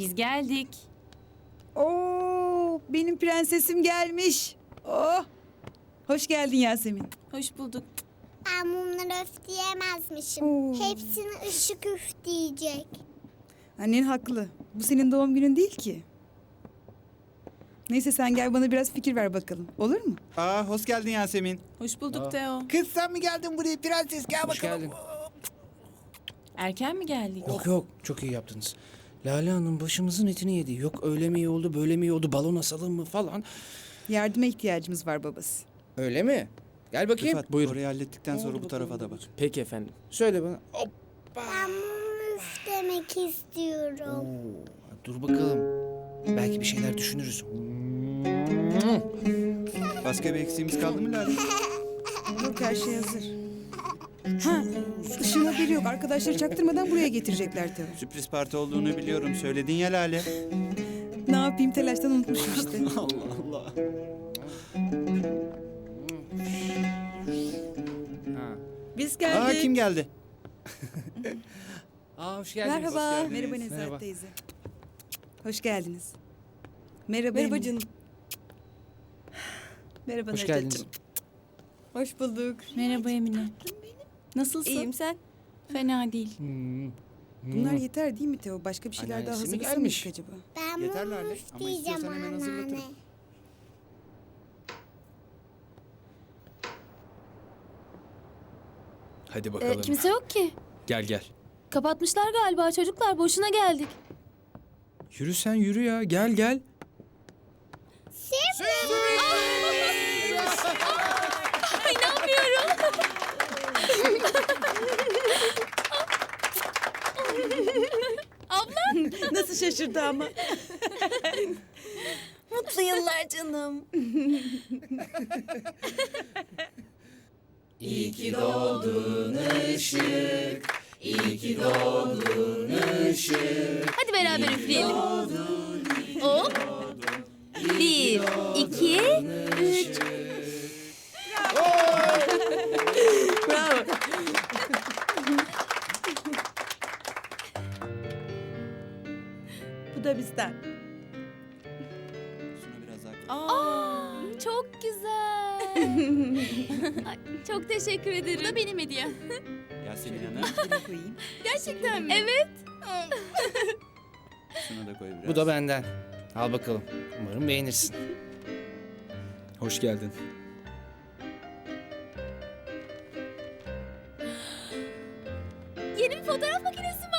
Biz geldik. Oo, benim prensesim gelmiş. Oh. Hoş geldin Yasemin. Hoş bulduk. Ben mumları öfleyemezmişim. Oo. Hepsini ışık üfleyecek. Annen haklı. Bu senin doğum günün değil ki. Neyse sen gel bana biraz fikir ver bakalım. Olur mu? Aa hoş geldin Yasemin. Hoş bulduk Teo. Kız sen mi geldin buraya prenses gel Hoş bakalım. geldin. Erken mi geldik? Yok yok çok iyi yaptınız. Lale Hanım başımızın etini yedi. Yok öyle mi iyi oldu böyle mi iyi oldu balon asalım mı falan. Yardıma ihtiyacımız var babası. Öyle mi? Gel bakayım. Rıfat Buyurun. orayı hallettikten sonra bu tarafa da bak. Peki efendim. Söyle bana. Hop. Ben mum üflemek istiyorum. Oo, dur bakalım. Belki bir şeyler düşünürüz. Başka bir eksiğimiz kaldı mı Lale? Yok her şey hazır. Ha, ışığın haberi yok. Arkadaşları çaktırmadan buraya getirecekler tabii. Sürpriz parti olduğunu biliyorum. Söyledin ya Lale. Ne yapayım telaştan unutmuşum işte. Allah Allah. Biz Aa geldik. kim geldi? Aa hoş geldiniz. Merhaba. geldiniz. Merhaba Nezahat Merhaba. teyze. Hoş geldiniz. Merhaba. Merhaba canım. Merhaba Hoş Necdet'ciğim. geldiniz. Hoş bulduk. Merhaba Emine. Nasılsın? İyiyim sen? Fena değil. Hmm. Bunlar yeter değil mi Teo? Başka bir şeyler daha Anneannesi mi hazırlasamayız gelmiş? acaba? Ben Yeter mum Lale, ama üfleyeceğim istiyorsan hemen hazırlatırım. anneanne. Hadi Ee, bakalım. kimse yok ki. Gel gel. Kapatmışlar galiba çocuklar. Boşuna geldik. Yürü sen yürü ya. Gel gel. Şaşırdı ama. Mutlu yıllar canım. Hadi beraber üfleyelim. O. Bir, iki, üç. Bu da bizden. Şuna biraz daha koy. Aa, çok güzel. Ay, çok teşekkür ederim. Bu da benim hediyem. Yasemin Hanım Bunu koyayım. Gerçekten mi? Evet. şuna da koy biraz. Bu da benden. Al bakalım. Umarım beğenirsin. Hoş geldin. Yeni bir fotoğraf makinesi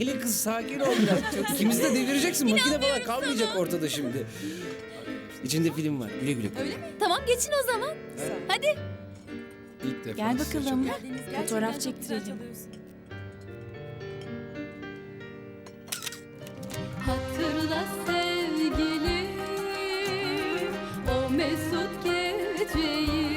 Deli kız sakin ol biraz. İkimizi de devireceksin. Makine falan kalmayacak ortada şimdi. İçinde film var. Güle güle. Öyle mi? Tamam geçin o zaman. Hadi. İlk defa Gel bakalım. Fotoğraf çektirelim. Hatırla sevgilim o mesut geceyi